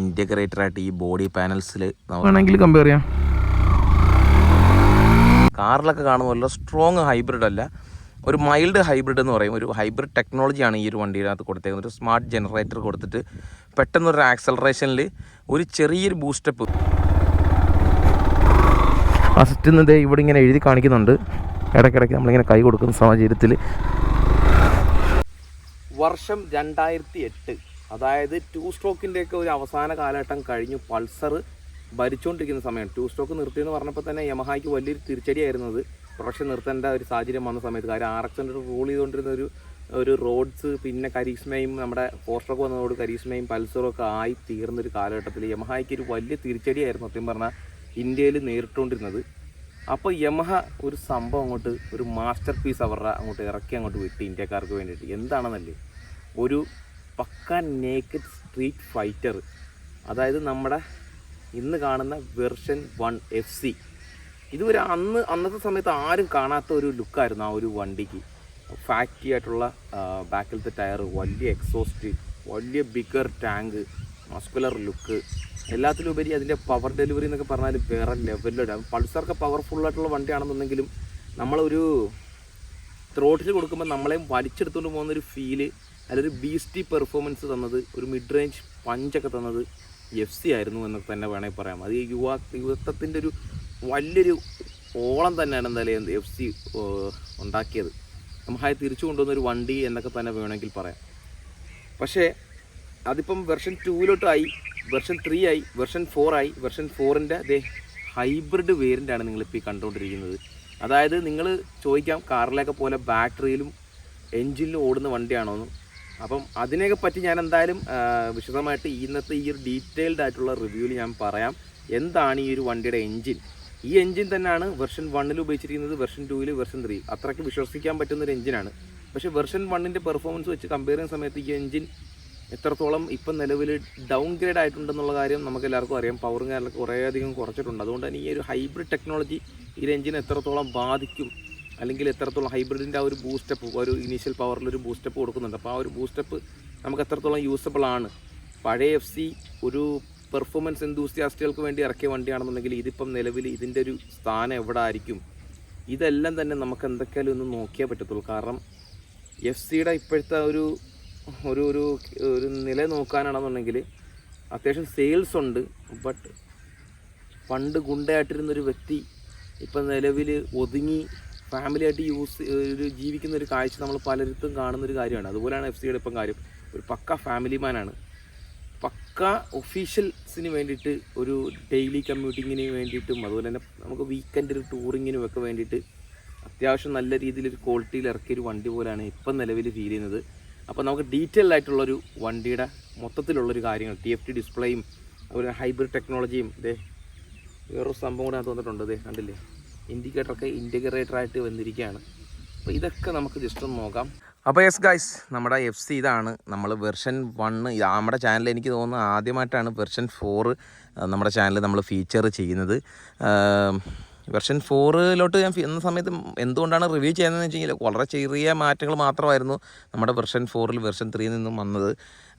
Integrator ആയിട്ട് ഈ body പാനൽസിൽ വേണമെങ്കിൽ കമ്പയർ ചെയ്യാം. കാറിലൊക്കെ കാണുമല്ലോ സ്ട്രോങ് ഹൈബ്രിഡ് അല്ല. ഒരു മൈൽഡ് ഹൈബ്രിഡ് എന്ന് പറയും. ഒരു ഹൈബ്രിഡ് ടെക്നോളജിയാണ് ഈ ഒരു വണ്ടിയിനകത്ത് കൊടുത്തേക്കുന്നത്. ഒരു സ്മാർട്ട് ജനറേറ്റർ കൊടുത്തിട്ട് പെട്ടെന്നൊരു ആക്സലറേഷനിൽ ഒരു ചെറിയൊരു ബൂസ്റ്റപ്പ് ഫസ്റ്റ് നിന്ന് ഇവിടെ ഇങ്ങനെ എഴുതി കാണിക്കുന്നുണ്ട്. ഇടയ്ക്കിടയ്ക്ക് നമ്മളിങ്ങനെ കൈ കൊടുക്കുന്ന സാഹചര്യത്തിൽ വർഷം രണ്ടായിരത്തി എട്ട്. അതായത് ടു സ്ട്രോക്കിന്റെയൊക്കെ ഒരു അവസാന കാലഘട്ടം കഴിഞ്ഞു പൾസർ ഭരിച്ചുകൊണ്ടിരിക്കുന്ന സമയം. ടു സ്ട്രോക്ക് നിർത്തിയെന്ന് പറഞ്ഞപ്പോൾ തന്നെ യമഹായ്ക്ക് വലിയൊരു തിരിച്ചടിയായിരുന്നത്. പ്രൊഡക്ഷൻ നിർത്തേണ്ട ഒരു സാഹചര്യം വന്ന സമയത്ത്. കാര്യം ആർ എക്സ് റൂൾ ചെയ്തുകൊണ്ടിരുന്ന ഒരു ഒരു റോഡ്സ് പിന്നെ കരീഷ്മയും നമ്മുടെ ഫോർ സ്ട്രോക്ക് വന്നതോട് കരീഷ്മയും പൾസറും ഒക്കെ ആയി തീർന്ന ഒരു കാലഘട്ടത്തിൽ യമഹായ്ക്ക് ഒരു വലിയ തിരിച്ചടിയായിരുന്നു സത്യം പറഞ്ഞാൽ ഇന്ത്യയിൽ നേരിട്ടുകൊണ്ടിരുന്നത്. അപ്പോൾ യമഹ ഒരു സംഭവം അങ്ങോട്ട് ഒരു മാസ്റ്റർ പീസ് അവരുടെ അങ്ങോട്ട് ഇറക്കി അങ്ങോട്ട് വിട്ട് ഇന്ത്യക്കാർക്ക് വേണ്ടിയിട്ട്. എന്താണെന്നല്ലേ? ഒരു പക്ക നേക്കഡ് സ്ട്രീറ്റ് ഫൈറ്റർ അതായത് നമ്മുടെ ഇന്ന് കാണുന്ന വെർഷൻ വൺ എഫ് സി ഇതുവരെ അന്ന് അന്നത്തെ സമയത്ത് ആരും കാണാത്ത ഒരു ലുക്കായിരുന്നു ആ ഒരു വണ്ടിക്ക്. ഫാക്ടറി ആയിട്ടുള്ള ബാക്കിലത്തെ ടയർ വലിയ എക്സോസ്റ്റ് വലിയ ബിഗർ ടാങ്ക് മസ്കുലർ ലുക്ക് എല്ലാത്തിലുപരി അതിന്റെ പവർ ഡെലിവറി എന്നൊക്കെ പറഞ്ഞാൽ വേറെ ലെവലിലാണ് പൾസറൊക്കെ ആയിട്ടുള്ള വണ്ടിയാണെന്നുണ്ടെങ്കിലും നമ്മളൊരു ത്രോട്ടിൽ കൊടുക്കുമ്പോൾ നമ്മളെയും വലിച്ചെടുത്തുകൊണ്ട് പോകുന്നൊരു ഫീൽ അതിലൊരു ബീസ്റ്റി പെർഫോമൻസ് തന്നത് ഒരു മിഡ് റേഞ്ച് പഞ്ചൊക്കെ തന്നത് എഫ് സി ആയിരുന്നു എന്ന് തന്നെ വേണമെങ്കിൽ പറയാം. അത് യുവാ യുവത്വത്തിന്റെ ഒരു വലിയൊരു ഓളം തന്നെയാണ് എന്തായാലും എഫ് സി ഉണ്ടാക്കിയത്. നമ്മളായി തിരിച്ചു കൊണ്ടുവന്ന ഒരു വണ്ടി എന്നൊക്കെ തന്നെ വേണമെങ്കിൽ പറയാം. പക്ഷേ അതിപ്പം വെർഷൻ ടൂവിലോട്ടായി വെർഷൻ ത്രീ ആയി വെർഷൻ ഫോർ ആയി വെർഷൻ ഫോറിന്റെ അതേ ഹൈബ്രിഡ് വേരിന്റാണ് നിങ്ങളിപ്പോൾ ഈ കണ്ടുകൊണ്ടിരിക്കുന്നത്. അതായത് നിങ്ങൾ ചോദിക്കാം കാറിലൊക്കെ പോലെ ബാറ്ററിയിലും എൻജിനിലും ഓടുന്ന വണ്ടിയാണോ എന്ന്. അപ്പം അതിനെയൊക്കെ പറ്റി ഞാൻ എന്തായാലും വിശദമായിട്ട് ഇന്നത്തെ ഈ ഒരു ഡീറ്റെയിൽഡ് ആയിട്ടുള്ള റിവ്യൂവിൽ ഞാൻ പറയാം. എന്താണ് ഈ ഒരു വണ്ടിയുടെ എൻജിൻ? ഈ എൻജിൻ തന്നെയാണ് വെർഷൻ വണ്ണിൽ ഉപയോഗിച്ചിരിക്കുന്നത് വെർഷൻ ടൂവിൽ വെർഷൻ ത്രീ. അത്രയ്ക്ക് വിശ്വസിക്കാൻ പറ്റുന്ന ഒരു എഞ്ചിനാണ് പക്ഷേ വെർഷൻ വണ്ണിന്റെ പെർഫോമൻസ് വെച്ച് കമ്പയർ ചെയ്യുന്ന സമയത്ത് ഈ എഞ്ചിൻ എത്രത്തോളം ഇപ്പം നിലവിൽ ഡൗൺ ഗ്രേഡ് ആയിട്ടുണ്ടെന്നുള്ള കാര്യം നമുക്ക് എല്ലാവർക്കും അറിയാം. പവറും കാര്യങ്ങളൊക്കെ കുറേയധികം കുറച്ചിട്ടുണ്ട്. അതുകൊണ്ട് തന്നെ ഈ ഒരു ഹൈബ്രിഡ് ടെക്നോളജി ഈ എഞ്ചിനെ എത്രത്തോളം ബാധിക്കും അല്ലെങ്കിൽ എത്രത്തോളം ഹൈബ്രിഡിന്റെ ആ ഒരു ബൂസ്റ്റപ്പ് ഒരു ഇനീഷ്യൽ പവറിൽ ഒരു ബൂസ്റ്റപ്പ് കൊടുക്കുന്നുണ്ട്. അപ്പോൾ ആ ഒരു ബൂസ്റ്റപ്പ് നമുക്ക് എത്രത്തോളം യൂസബിൾ ആണ്. പഴയ എഫ് സി ഒരു പെർഫോമൻസ് എന്തൂസിയാസ്റ്റുകൾക്ക് വേണ്ടി ഇറക്കിയ വണ്ടിയാണെന്നുണ്ടെങ്കിൽ ഇതിപ്പം നിലവിൽ ഇതിന്റെ ഒരു സ്ഥാനം എവിടെ ആയിരിക്കും ഇതെല്ലാം തന്നെ നമുക്ക് എന്തൊക്കെയാലും ഒന്ന് നോക്കിയേ പറ്റത്തുള്ളൂ. കാരണം എഫ് സിയുടെ ഇപ്പോഴത്തെ ഒരു ഒരു ഒരു ഒരു നില നോക്കാനാണെന്നുണ്ടെങ്കിൽ അത്യാവശ്യം സെയിൽസ് ഉണ്ട്. ബട്ട് പണ്ട് ഗുണ്ടയായിട്ടിരുന്നൊരു വ്യക്തി ഇപ്പം നിലവിൽ ഒതുങ്ങി ഫാമിലിയായിട്ട് യൂസ് ഒരു ജീവിക്കുന്ന ഒരു കാഴ്ച നമ്മൾ പലയിടത്തും കാണുന്ന ഒരു കാര്യമാണ്. അതുപോലെയാണ് എഫ് സിയുടെ ഇപ്പം കാര്യം. ഒരു പക്ക ഫാമിലി മാനാണ് പക്ക ഒഫീഷ്യൽസിന് വേണ്ടിയിട്ട് ഒരു ഡെയിലി കമ്മ്യൂട്ടിങ്ങിന് വേണ്ടിയിട്ടും അതുപോലെ തന്നെ നമുക്ക് വീക്കെൻഡ് ഒരു ടൂറിങ്ങിനും ഒക്കെ വേണ്ടിയിട്ട് അത്യാവശ്യം നല്ല രീതിയിൽ ഒരു ക്വാളിറ്റിയിൽ ഇറക്കിയ ഒരു വണ്ടി പോലെയാണ് ഇപ്പം നിലവിൽ ഫീൽ ചെയ്യുന്നത്. അപ്പോൾ നമുക്ക് ഡീറ്റെയിൽ ആയിട്ടുള്ളൊരു വണ്ടിയുടെ മൊത്തത്തിലുള്ളൊരു കാര്യങ്ങൾ ടി എഫ് ടി ഡിസ്പ്ലേയും അതുപോലെ ഹൈബ്രിഡ് ടെക്നോളജിയും ഇതേ വേറൊരു സംഭവം കൂടെ തോന്നിട്ടുണ്ട് ഇതേ കണ്ടില്ലേ? ഇൻഡിക്കേറ്ററൊക്കെ ആയിട്ട് വന്നിരിക്കുകയാണ്. അപ്പോൾ ഇതൊക്കെ നമുക്ക് ജസ്റ്റ് ഒന്ന് നോക്കാം. അപ്പോൾ യെസ് ഗൈസ് നമ്മുടെ എഫ് സി ഇതാണ്. നമ്മൾ വെർഷൻ വണ്ണ് നമ്മുടെ ചാനൽ എനിക്ക് തോന്നുന്നു ആദ്യമായിട്ടാണ് വെർഷൻ ഫോർ നമ്മുടെ ചാനൽ നമ്മൾ ഫീച്ചർ ചെയ്യുന്നത്. വെർഷൻ ഫോറിലോട്ട് ഞാൻ എന്ന സമയത്ത് എന്തുകൊണ്ടാണ് റിവ്യൂ ചെയ്യുന്നതെന്ന് വെച്ച് കഴിഞ്ഞാൽ വളരെ ചെറിയ മാറ്റങ്ങൾ മാത്രമായിരുന്നു നമ്മുടെ വെർഷൻ ഫോറിൽ വെർഷൻ ത്രീയിൽ നിന്നും വന്നത്.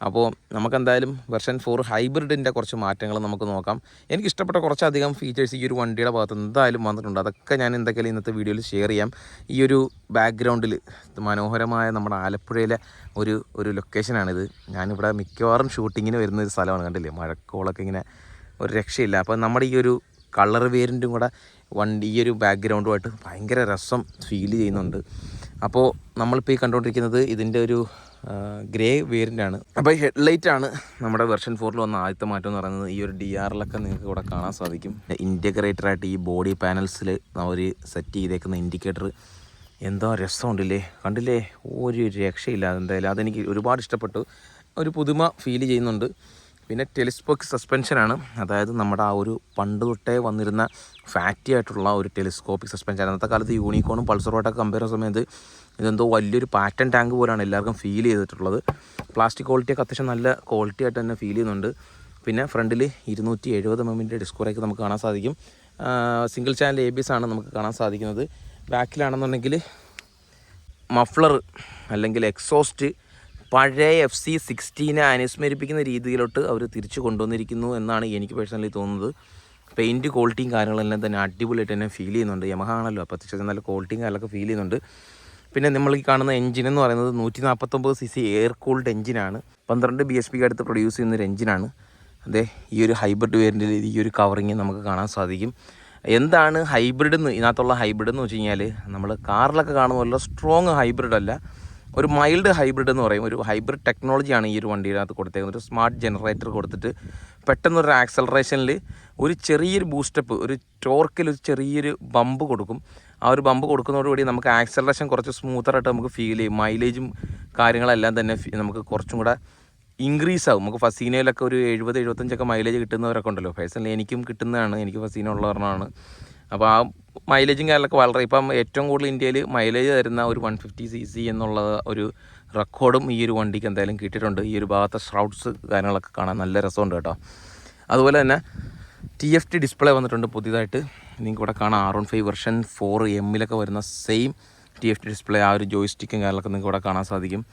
അപ്പോൾ നമുക്കെന്തായാലും വെർഷൻ ഫോർ ഹൈബ്രിഡിന്റെ കുറച്ച് മാറ്റങ്ങൾ നമുക്ക് നോക്കാം. എനിക്ക് ഇഷ്ടപ്പെട്ട കുറച്ചധികം ഫീച്ചേഴ്സ് ഈ ഒരു വണ്ടിയുടെ ഭാഗത്ത് എന്തായാലും വന്നിട്ടുണ്ട്. അതൊക്കെ ഞാൻ എന്തൊക്കെയാലും ഇന്നത്തെ വീഡിയോയിൽ ഷെയർ ചെയ്യാം. ഈ ഒരു ബാക്ക്ഗ്രൗണ്ടിൽ മനോഹരമായ നമ്മുടെ ആലപ്പുഴയിലെ ഒരു ഒരു ലൊക്കേഷനാണിത് ഞാനിവിടെ മിക്കവാറും ഷൂട്ടിങ്ങിന് വരുന്ന ഒരു സ്ഥലമാണ് കണ്ടില്ലേ? മഴക്കോളൊക്കെ ഇങ്ങനെ ഒരു രക്ഷയില്ല. അപ്പോൾ നമ്മുടെ ഈ ഒരു കളർ വേരിയന്റും കൂടെ വണ്ടി ഈ ഒരു ബാക്ക്ഗ്രൗണ്ടുമായിട്ട് ഭയങ്കര രസം ഫീൽ ചെയ്യുന്നുണ്ട്. അപ്പോൾ നമ്മളിപ്പോൾ ഈ കണ്ടുകൊണ്ടിരിക്കുന്നത് ഇതിന്റെ ഒരു ഗ്രേ വേരിന്റാണ് അപ്പോൾ ഈ ഹെഡ്ലൈറ്റ് ആണ് നമ്മുടെ വെർഷൻ ഫോറിൽ വന്ന ആദ്യത്തെ മാറ്റം എന്ന് പറയുന്നത്. ഈ ഒരു ഡി ആറിലൊക്കെ നിങ്ങൾക്ക് ഇവിടെ കാണാൻ സാധിക്കും. ഇന്റഗ്രേറ്റർ ആയിട്ട് ഈ ബോഡി പാനൽസിൽ അവർ സെറ്റ് ചെയ്തേക്കുന്ന ഇൻഡിക്കേറ്റർ എന്തോ രസമുണ്ടല്ലേ? കണ്ടില്ലേ? ഒരു രക്ഷയില്ല. എന്തായാലും അതെനിക്ക് ഒരുപാട് ഇഷ്ടപ്പെട്ടു. ഒരു പുതുമ ഫീൽ ചെയ്യുന്നുണ്ട്. പിന്നെ ടെലിസ്കോപ്പ് സസ്പെൻഷനാണ് അതായത് നമ്മുടെ ആ ഒരു പണ്ട് തൊട്ടേ വന്നിരുന്ന ഫാറ്റി ആയിട്ടുള്ള ഒരു ടെലിസ്കോപ്പിക് സസ്പെൻഷൻ അന്നത്തെ കാലത്ത് യൂണിക്കോണും പൾസറുമായിട്ടൊക്കെ കമ്പയർ ചെയ്യുന്ന സമയത്ത് ഇതെന്തോ വലിയൊരു പാറ്റൺ ടാങ്ക് പോലെയാണ് എല്ലാവർക്കും ഫീൽ ചെയ്തിട്ടുള്ളത്. പ്ലാസ്റ്റിക് ക്വാളിറ്റിയൊക്കെ അത്യാവശ്യം നല്ല ക്വാളിറ്റി ആയിട്ട് തന്നെ ഫീൽ ചെയ്യുന്നുണ്ട്. പിന്നെ ഫ്രണ്ടിൽ ഇരുന്നൂറ്റി എഴുപത് എമ്മിന്റെ ഡിസ്കോറേക്ക് നമുക്ക് കാണാൻ സാധിക്കും. Single channel A B S ആണ് നമുക്ക് കാണാൻ സാധിക്കുന്നത്. ബാക്കിലാണെന്നുണ്ടെങ്കിൽ മഫ്ലർ അല്ലെങ്കിൽ എക്സോസ്റ്റ് പഴയ എഫ് സി സിക്സ്റ്റീനെ അനുസ്മരിപ്പിക്കുന്ന രീതിയിലോട്ട് അവർ തിരിച്ചു കൊണ്ടുവന്നിരിക്കുന്നു എന്നാണ് എനിക്ക് പേഴ്സണലി തോന്നുന്നത്. പെയിന്റ് ക്വാളിറ്റിയും കാര്യങ്ങളെല്ലാം തന്നെ അടിപൊളിയായിട്ട് തന്നെ ഫീൽ ചെയ്യുന്നുണ്ട്. യമഹ ആണല്ലോ. അപ്പോൾ അത്യാവശ്യം നല്ല ക്വാളിറ്റിയും കാര്യങ്ങളൊക്കെ ഫീൽ ചെയ്യുന്നുണ്ട്. പിന്നെ നമ്മൾ ഈ കാണുന്ന എഞ്ചിൻ എന്ന് പറയുന്നത് നൂറ്റി നാൽപ്പത്തൊമ്പത് സി സി എയർ കൂൾഡ് എഞ്ചിനാണ് പന്ത്രണ്ട് ബി എച്ച് പിക്ക് അടുത്ത് പ്രൊഡ്യൂസ് ചെയ്യുന്ന ഒരു എഞ്ചിനാണ് അതെ ഈ ഒരു ഹൈബ്രിഡ് വേരിയന്റിൽ ഈ ഒരു കവറിങ് നമുക്ക് കാണാൻ സാധിക്കും. എന്താണ് ഹൈബ്രിഡ് എന്ന് ഇതിനകത്തുള്ള ഹൈബ്രിഡ് എന്ന് വെച്ച് കഴിഞ്ഞാൽ നമ്മൾ കാറിലൊക്കെ കാണുന്ന സ്ട്രോങ് ഹൈബ്രിഡ് അല്ല. ഒരു മൈൽഡ് ഹൈബ്രിഡ് എന്ന് പറയും. ഒരു ഹൈബ്രിഡ് ടെക്നോളജിയാണ് ഈ ഒരു വണ്ടിയിനകത്ത് കൊടുത്തേക്കുന്നത്. ഒരു സ്മാർട്ട് ജനറേറ്റർ കൊടുത്തിട്ട് പെട്ടെന്നൊരു ആക്സലറേഷനിൽ ഒരു ചെറിയൊരു ബൂസ്റ്റപ്പ് ഒരു ടോർക്കിൽ ഒരു ചെറിയൊരു ബമ്പ് കൊടുക്കും. ആ ഒരു ബമ്പ് കൊടുക്കുന്നതോടുകൂടി നമുക്ക് ആക്സലറേഷൻ കുറച്ച് സ്മൂത്തറായിട്ട് നമുക്ക് ഫീൽ ചെയ്യും. മൈലേജും കാര്യങ്ങളെല്ലാം തന്നെ നമുക്ക് കുറച്ചും കൂടെ ഇൻക്രീസ് ആകും നമുക്ക് ഫസീനയിലൊക്കെ ഒരു എഴുപത് എഴുപത്തഞ്ചൊക്കെ മൈലേജ് കിട്ടുന്നവരൊക്കെ ഉണ്ടല്ലോ. പേഴ്സണലി എനിക്കും കിട്ടുന്നതാണ്. എനിക്ക് ഫസീന ഉള്ള അപ്പോൾ ആ മൈലേജും കാര്യങ്ങളൊക്കെ വളരെ ഇപ്പം ഏറ്റവും കൂടുതൽ ഇന്ത്യയിൽ മൈലേജ് തരുന്ന ഒരു വൺ ഫിഫ്റ്റി സി സി എന്നുള്ള ഒരു റെക്കോർഡും ഈ ഒരു വണ്ടിക്ക് എന്തായാലും കിട്ടിയിട്ടുണ്ട്. ഈ ഒരു ഭാഗത്തെ ഷ്രൗഡ്സ് കാര്യങ്ങളൊക്കെ കാണാൻ നല്ല രസമുണ്ട് കേട്ടോ. അതുപോലെ തന്നെ ടി എഫ് ടി ഡിസ്പ്ലേ വന്നിട്ടുണ്ട് പുതിയതായിട്ട്. നിങ്ങൾക്ക് ഇവിടെ കാണാം R one five version four എമ്മിലൊക്കെ വരുന്ന same T F T display ആ ഒരു ജോയിസ്റ്റിക്കും കാര്യങ്ങളൊക്കെ നിങ്ങൾക്ക് ഇവിടെ കാണാൻ സാധിക്കും.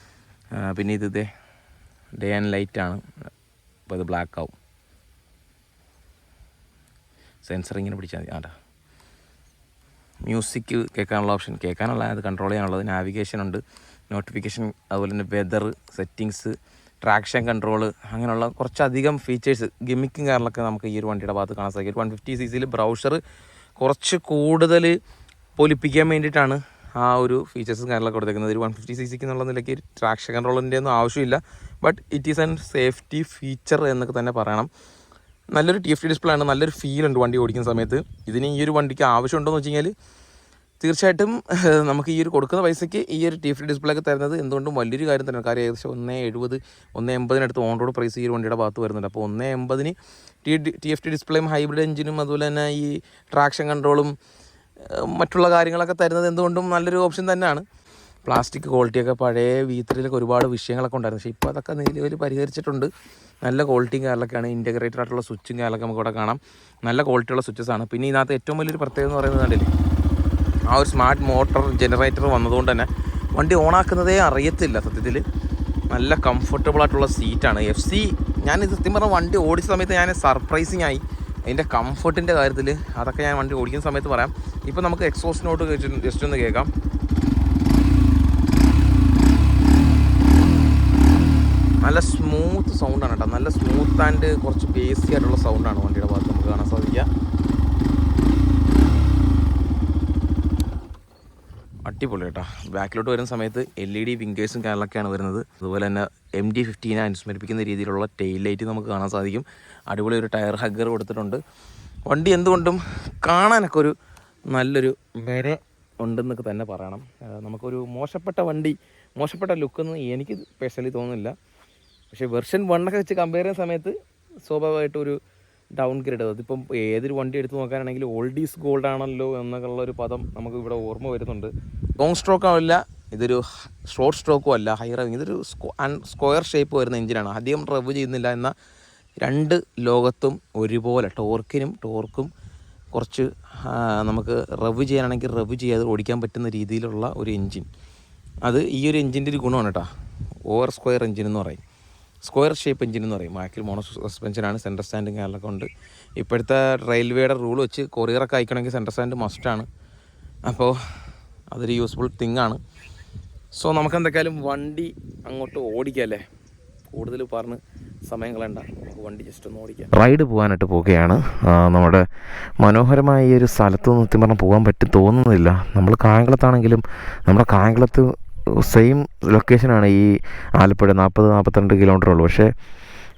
പിന്നെ ഇത് ഇതേ ഡേ ആൻഡ് ലൈറ്റ് ആണ്. അപ്പോൾ ഇത് ബ്ലാക്ക് ആവും. സെൻസർ ഇങ്ങനെ പിടിച്ചാൽ മതി. ആടാ മ്യൂസിക് കേൾക്കാനുള്ള ഓപ്ഷൻ. കേൾക്കാനുള്ള അത് കൺട്രോൾ ചെയ്യാനുള്ളത് നാവിഗേഷൻ ഉണ്ട്. നോട്ടിഫിക്കേഷൻ അതുപോലെ തന്നെ വെതർ സെറ്റിങ്സ് ട്രാക്ഷൻ കൺട്രോൾ അങ്ങനെയുള്ള കുറച്ചധികം ഫീച്ചേഴ്സ് ഗിമിക്കും കാരണമൊക്കെ നമുക്ക് ഈ ഒരു വണ്ടിയുടെ ഭാഗത്ത് കാണാൻ സാധിക്കും. വൺ ഫിഫ്റ്റി സി സിയിൽ ബ്രൗഷർ കുറച്ച് കൂടുതൽ പൊലിപ്പിക്കാൻ വേണ്ടിയിട്ടാണ് ആ ഒരു ഫീച്ചേഴ്സും കാര്യങ്ങളൊക്കെ കൊടുത്തേക്കുന്നത്. ഒരു വൺ ഫിഫ്റ്റി സി സിക്ക് എന്നുള്ള നിലയ്ക്ക് ട്രാക്ഷൻ കൺട്രോളിന്റെ ഒന്നും ആവശ്യമില്ല. But it is an safety feature എന്നൊക്കെ തന്നെ പറയണം. നല്ലൊരു ടി എഫ് ടി ഡിസ്പ്ലേ ആണ് നല്ലൊരു ഫീൽ ഉണ്ട് വണ്ടി ഓടിക്കുന്ന സമയത്ത്. ഇതിന് ഈ ഒരു വണ്ടിക്ക് ആവശ്യമുണ്ടോയെന്ന് വെച്ച് കഴിഞ്ഞാൽ തീർച്ചയായിട്ടും നമുക്ക് ഈ ഒരു കൊടുക്കുന്ന പൈസയ്ക്ക് ഈ ഒരു ടി എഫ് ടി ഡിസ്പ്ലേ ഒക്കെ തരുന്നത് എന്തുകൊണ്ടും വലിയൊരു കാര്യം തന്നെയാണ്. കാര്യം ഏകദേശം ഒന്നേ എഴുപത് ഒന്നേ എൺപതിനടുത്ത് ഓൺ റോഡ് പ്രൈസ് ഈ ഒരു വണ്ടിയുടെ ഭാഗത്ത് വരുന്നുണ്ട്. അപ്പോൾ ഒന്നേ എൺപതിന് ടി ടി എഫ് ടി ഡിസ്പ്ലേയും ഹൈബ്രിഡ് എഞ്ചിനും അതുപോലെ തന്നെ ഈ ട്രാക്ഷൻ കൺട്രോളും മറ്റുള്ള കാര്യങ്ങളൊക്കെ തരുന്നത് എന്തുകൊണ്ടും നല്ലൊരു ഓപ്ഷൻ തന്നെയാണ്. പ്ലാസ്റ്റിക് ക്വാളിറ്റിയൊക്കെ പഴയ വീത്തിലൊക്കെ ഒരുപാട് വിഷയങ്ങളൊക്കെ ഉണ്ടായിരുന്നു. പക്ഷേ ഇപ്പോൾ അതൊക്കെ നിലവിൽ പരിഹരിച്ചിട്ടുണ്ട്. നല്ല ക്വാളിറ്റിയും കാര്യങ്ങളൊക്കെയാണ്. ഇന്റഗ്രേറ്റഡ് ആയിട്ടുള്ള സ്വിച്ചും കാര്യങ്ങളൊക്കെ നമുക്ക് ഇവിടെ കാണാം. നല്ല ക്വാളിറ്റിയുള്ള സ്വിച്ചസ് ആണ്. പിന്നെ ഇതിനകത്ത് ഏറ്റവും വലിയൊരു പ്രത്യേകത എന്ന് പറയുന്നത് കണ്ടില്ലേ? ആ ഒരു സ്മാർട്ട് മോട്ടർ ജനറേറ്റർ വന്നതുകൊണ്ട് തന്നെ വണ്ടി ഓണാക്കുന്നതേ അറിയത്തില്ല സത്യത്തിൽ നല്ല കംഫർട്ടബിൾ ആയിട്ടുള്ള സീറ്റാണ് എഫ് സി ഞാൻ സത്യം പറഞ്ഞ വണ്ടി ഓടിച്ച സമയത്ത് ഞാൻ സർപ്രൈസിങ് ആയി. അതിന്റെ കംഫർട്ടിന്റെ കാര്യത്തിൽ അതൊക്കെ ഞാൻ വണ്ടി ഓടിക്കുന്ന സമയത്ത് പറയാം. ഇപ്പോൾ നമുക്ക് എക്സോസിനോട്ട് നോട്ട് ജസ്റ്റ് ഒന്ന് കേൾക്കാം. നല്ല സ്മൂത്ത് സൗണ്ടാണ് കേട്ടോ. നല്ല സ്മൂത്ത് ആൻഡ് കുറച്ച് ബേസി ആയിട്ടുള്ള സൗണ്ടാണ് വണ്ടിയുടെ ഭാഗത്ത് നമുക്ക് കാണാൻ സാധിക്കുക. അടിപൊളി കേട്ടോ. ബാക്കിലോട്ട് വരുന്ന സമയത്ത് എൽ ഇ ഡി വിങ്കേഴ്സും കാര്യങ്ങളൊക്കെയാണ് വരുന്നത്. അതുപോലെ തന്നെ എം ഡി ഫിഫ്റ്റീനെ അനുസ്മരിപ്പിക്കുന്ന രീതിയിലുള്ള ടെയിൽ ലൈറ്റ് നമുക്ക് കാണാൻ സാധിക്കും. അടിപൊളി ഒരു ടയർ ഹഗ്ഗർ കൊടുത്തിട്ടുണ്ട്. വണ്ടി എന്തുകൊണ്ടും കാണാനൊക്കെ ഒരു നല്ലൊരു വര ഉണ്ടെന്നൊക്കെ തന്നെ പറയണം. നമുക്കൊരു മോശപ്പെട്ട വണ്ടി മോശപ്പെട്ട ലുക്കൊന്നും എനിക്ക് സ്പെഷ്യലി തോന്നുന്നില്ല. പക്ഷേ വെർഷൻ വണ്ണൊക്കെ വെച്ച് കമ്പയർ ചെയ്യുന്ന സമയത്ത് സ്വാഭാവികമായിട്ടും ഒരു ഡൗൺ ഗ്രേഡ് അതിപ്പം ഏതൊരു വണ്ടി എടുത്ത് നോക്കാനാണെങ്കിൽ ഓൾഡ് ഈസ് ഗോൾഡ് ആണല്ലോ എന്നൊക്കെയുള്ള ഒരു പദം നമുക്ക് ഇവിടെ ഓർമ്മ വരുന്നുണ്ട്. ലോങ് സ്ട്രോക്ക് ആവില്ല. ഇതൊരു ഷോർട്ട് സ്ട്രോക്കും അല്ല. ഹൈ റവിങ് ഇതൊരു സ്ക്വയർ ഷേപ്പ് വരുന്ന എഞ്ചിനാണ് അധികം റവ് ചെയ്യുന്നില്ല എന്ന രണ്ട് ലോകത്തും ഒരുപോലെ ടോർക്കിനും ടോർക്കും കുറച്ച് നമുക്ക് റവ് ചെയ്യാനാണെങ്കിൽ റവ് ചെയ്യാതെ ഓടിക്കാൻ പറ്റുന്ന രീതിയിലുള്ള ഒരു എൻജിൻ അത് ഈ ഒരു എൻജിന്റെ ഒരു ഗുണമാണ് കേട്ടോ. ഓവർ സ്ക്വയർ എൻജിൻ എന്ന് പറയും. സ്ക്വയർ ഷേപ്പ് എഞ്ചിൻ എന്ന് പറയും. ബാക്കിൽ മോണോ സസ്പെൻഷനാണ് സെന്റർ സ്റ്റാൻഡും കാര്യങ്ങളൊക്കെ ഉണ്ട്. ഇപ്പോഴത്തെ റെയിൽവേയുടെ റൂൾ വെച്ച് കൊറിയറൊക്കെ അയക്കണമെങ്കിൽ സെന്റർ സ്റ്റാൻഡ് മസ്റ്റാണ് അപ്പോൾ അതൊരു യൂസ്ഫുൾ തിങ് ആണ്. സോ നമുക്ക് എന്തൊക്കെയാലും വണ്ടി അങ്ങോട്ട് ഓടിക്കല്ലേ കൂടുതൽ പറഞ്ഞ് സമയം കളയണ്ട. നമുക്ക് വണ്ടി ജസ്റ്റ് ഒന്ന് ഓടിക്കാം. റൈഡ് പോകാനായിട്ട് പോവുകയാണ്. നമ്മുടെ മനോഹരമായ ഈ ഒരു സ്ഥലത്ത് സത്യം പറഞ്ഞാൽ പോകാൻ പറ്റും തോന്നുന്നില്ല. നമ്മൾ കായംകുളത്താണെങ്കിലും നമ്മുടെ കായംകുളത്ത് സെയിം ലൊക്കേഷനാണ് ഈ ആലപ്പുഴ നാൽപ്പത് നാൽപ്പത്തിരണ്ട് കിലോമീറ്റർ ഉള്ളൂ. പക്ഷേ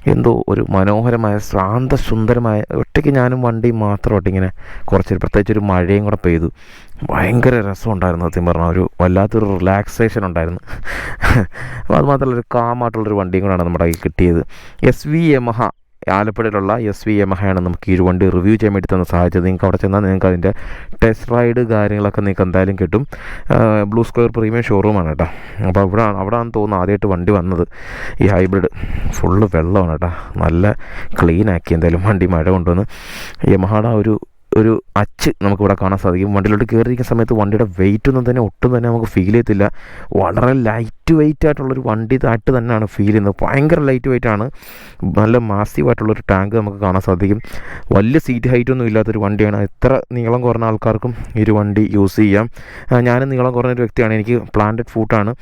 എന്തോ ഒരു മനോഹരമായ ശാന്ത സുന്ദരമായ ഒറ്റയ്ക്ക് ഞാനും വണ്ടിയും മാത്രമായിട്ട് ഇങ്ങനെ കുറച്ച് പ്രത്യേകിച്ച് ഒരു മഴയും കൂടെ പെയ്തു. ഭയങ്കര രസമുണ്ടായിരുന്നു സത്യം പറഞ്ഞാൽ ഒരു വല്ലാത്തൊരു റിലാക്സേഷൻ ഉണ്ടായിരുന്നു. അപ്പോൾ അതുമാത്രമല്ല ഒരു കാമായിട്ടുള്ളൊരു വണ്ടിയും കൂടെയാണ് നമ്മുടെ കിട്ടിയത്. എസ് വി യമഹ ആലപ്പുഴയിലുള്ള എസ് വി യമഹയാണ് നമുക്ക് ഈ വണ്ടി റിവ്യൂ ചെയ്യാൻ വേണ്ടി തന്ന സഹായിച്ചത് നിങ്ങൾക്ക് അവിടെ ചെന്നാൽ നിങ്ങൾക്ക് അതിന്റെ ടെസ്റ്റ് റൈഡ് കാര്യങ്ങളൊക്കെ നിങ്ങൾക്ക് എന്തായാലും കിട്ടും. ബ്ലൂ സ്ക്വയർ പ്രീമിയം ഷോറൂമാണ് കേട്ടോ. അപ്പോൾ അവിടെ അവിടെയാണ് തോന്നുന്നു ആദ്യമായിട്ട് വണ്ടി വന്നത് ഈ ഹൈബ്രിഡ് ഫുള്ള് വെള്ളമാണ് കേട്ടോ. നല്ല ക്ലീൻ ആക്കി എന്തായാലും വണ്ടി മഴ കൊണ്ടുവന്ന്. യമഹയുടെ ഒരു ഒരു അച്ച് നമുക്കിവിടെ കാണാൻ സാധിക്കും. വണ്ടിയിലോട്ട് കയറിയിരിക്കുന്ന സമയത്ത് വണ്ടിയുടെ വെയിറ്റ് ഒന്നും തന്നെ ഒട്ടും തന്നെ നമുക്ക് ഫീൽ ചെയ്യത്തില്ല. വളരെ ലൈറ്റ് വെയിറ്റ് ആയിട്ടുള്ളൊരു വണ്ടി ആയിട്ട് തന്നെയാണ് ഫീൽ ചെയ്യുന്നത്. ഭയങ്കര ലൈറ്റ് വെയിറ്റ് ആണ്. നല്ല മാസീവായിട്ടുള്ളൊരു ടാങ്ക് നമുക്ക് കാണാൻ സാധിക്കും. വലിയ സീറ്റ് ഹൈറ്റ് ഒന്നും ഇല്ലാത്തൊരു വണ്ടിയാണ്. എത്ര നീളം കുറഞ്ഞ ആൾക്കാർക്കും ഈ ഒരു വണ്ടി യൂസ് ചെയ്യാം. ഞാൻ നീളം കുറഞ്ഞൊരു വ്യക്തിയാണ്. എനിക്ക് പ്ലാന്റഡ് ഫൂട്ടാണ്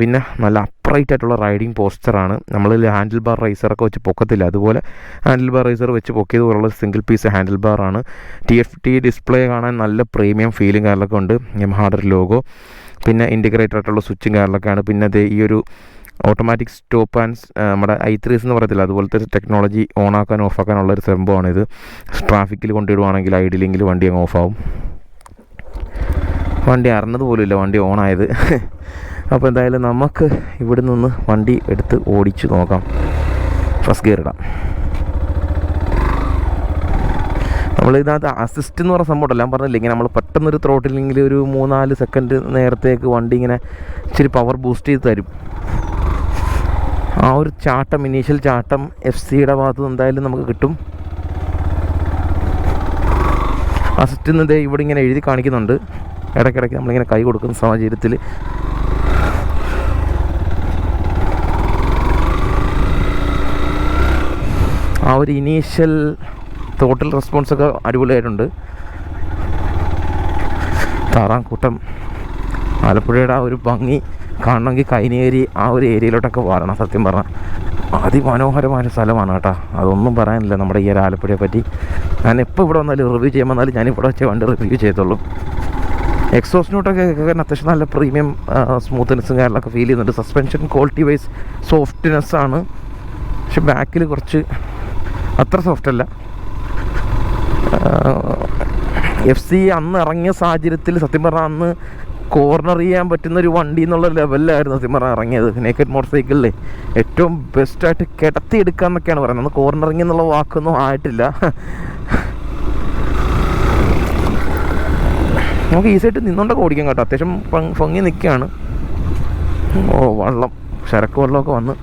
പിന്നെ നല്ല അപ്രൈറ്റ് ആയിട്ടുള്ള റൈഡിങ് പോസ്റ്ററാണ്. നമ്മൾ ഹാൻഡിൽ ബാർ റൈസറൊക്കെ വെച്ച് പൊക്കത്തില്ല. അതുപോലെ ഹാൻഡിൽ ബാർ റൈസർ വെച്ച് പൊക്കിയത് പോലുള്ള സിംഗിൾ പീസ് ഹാൻഡിൽ ബാർ ആണ്. ടി എഫ് ടി ഡിസ്പ്ലേ കാണാൻ നല്ല പ്രീമിയം ഫീലിംഗ് കാര്യങ്ങളൊക്കെ ഉണ്ട്. യമഹാഡർ ലോഗോ. പിന്നെ ഇന്റിഗ്രേറ്റഡ് ആയിട്ടുള്ള സ്വിച്ചും കാര്യങ്ങളൊക്കെയാണ്. പിന്നെ ദേ ഈ ഒരു ഓട്ടോമാറ്റിക് സ്റ്റോപ്പ് ആൻഡ് നമ്മുടെ ഐ ത്രീസ് എന്ന് പറയത്തില്ല? അതുപോലത്തെ ടെക്നോളജി ഓൺ ആക്കാൻ ഓഫ് ആക്കാനുള്ള ഒരു സംഭവമാണ് ഇത്. ട്രാഫിക്കിൽ കൊണ്ടിടുവാണെങ്കിൽ ഐഡിലെങ്കിൽ വണ്ടി അങ്ങ് ഓഫാവും. വണ്ടി അറിഞ്ഞത് പോലുമില്ല വണ്ടി ഓണായത്. അപ്പോൾ എന്തായാലും നമുക്ക് ഇവിടെ നിന്ന് വണ്ടി എടുത്ത് ഓടിച്ച് നോക്കാം. ഫസ്റ്റ് ഗിയർ ഇടാം. നമ്മൾ ഇതിനകത്ത് അസിസ്റ്റ് എന്ന് പറഞ്ഞ സംഭവം ഞാൻ പറഞ്ഞില്ല ഇങ്ങനെ നമ്മൾ പെട്ടെന്നൊരു ത്രോട്ടില്ലെങ്കിൽ ഒരു മൂന്നാൽ സെക്കൻഡ് നേരത്തേക്ക് വണ്ടി ഇങ്ങനെ ഇച്ചിരി പവർ ബൂസ്റ്റ് ചെയ്ത് തരും. ആ ഒരു ചാട്ടം ഇനീഷ്യൽ ചാട്ടം എഫ് സിയുടെ ഭാഗത്ത് എന്തായാലും നമുക്ക് കിട്ടും. അസിസ്റ്റ് എന്ന് ഇവിടെ ഇങ്ങനെ എഴുതി കാണിക്കുന്നുണ്ട്. ഇടയ്ക്കിടയ്ക്ക് നമ്മളിങ്ങനെ കൈ കൊടുക്കുന്ന സാഹചര്യത്തിൽ ആ ഒരു ഇനീഷ്യൽ ടോട്ടൽ റെസ്പോൺസ് ഒക്കെ അടിപൊളിയായിട്ടുണ്ട്. താറാംകൂട്ടം ആലപ്പുഴയുടെ ആ ഒരു ഭംഗി കാണണമെങ്കിൽ കൈനേരി ആ ഒരു ഏരിയയിലോട്ടൊക്കെ വരണം സത്യം പറഞ്ഞാൽ. അതിമനോഹരമായ സ്ഥലമാണ് കേട്ടോ. അതൊന്നും പറയാനില്ല നമ്മുടെ ഈ ഒരു ആലപ്പുഴയെ പറ്റി. ഞാൻ എപ്പോൾ ഇവിടെ വന്നാലും റിവ്യൂ ചെയ്യാൻ വന്നാലും ഞാൻ ഇവിടെ വെച്ച് വണ്ടി റിവ്യൂ ചെയ്തോളും എക്സോസ് നോട്ടൊക്കെ കേൾക്കാൻ അത്യാവശ്യം നല്ല പ്രീമിയം സ്മൂത്ത്നെസ്സും കാര്യങ്ങളൊക്കെ ഫീൽ ചെയ്യുന്നുണ്ട്. സസ്പെൻഷൻ ക്വാളിറ്റി വൈസ് സോഫ്റ്റ്നെസ് ആണ്. പക്ഷെ ബാക്കിൽ കുറച്ച് അത്ര സോഫ്റ്റ് അല്ല. എഫ് സി അന്ന് ഇറങ്ങിയ സാഹചര്യത്തിൽ സത്യം പറഞ്ഞാൽ അന്ന് കോർണർ ചെയ്യാൻ പറ്റുന്ന ഒരു വണ്ടി എന്നുള്ള ലെവലിലായിരുന്നു സത്യം പറഞ്ഞാൽ ഇറങ്ങിയത്. നേക്കഡ് മോട്ടോർ സൈക്കിളിലെ ഏറ്റവും ബെസ്റ്റായിട്ട് കിടത്തി എടുക്കാന്നൊക്കെയാണ് പറയുന്നത്. അന്ന് കോർണറിങ് എന്നുള്ള വാക്കൊന്നും ആയിട്ടില്ല. നമുക്ക് ഈസിയായിട്ട് നിന്നുകൊണ്ടൊക്കെ ഓടിക്കാം കേട്ടോ. അത്യാവശ്യം ഭംഗി നിൽക്കുകയാണ് ഓ വള്ളം. ശരക്ക് വെള്ളമൊക്കെ വന്ന്.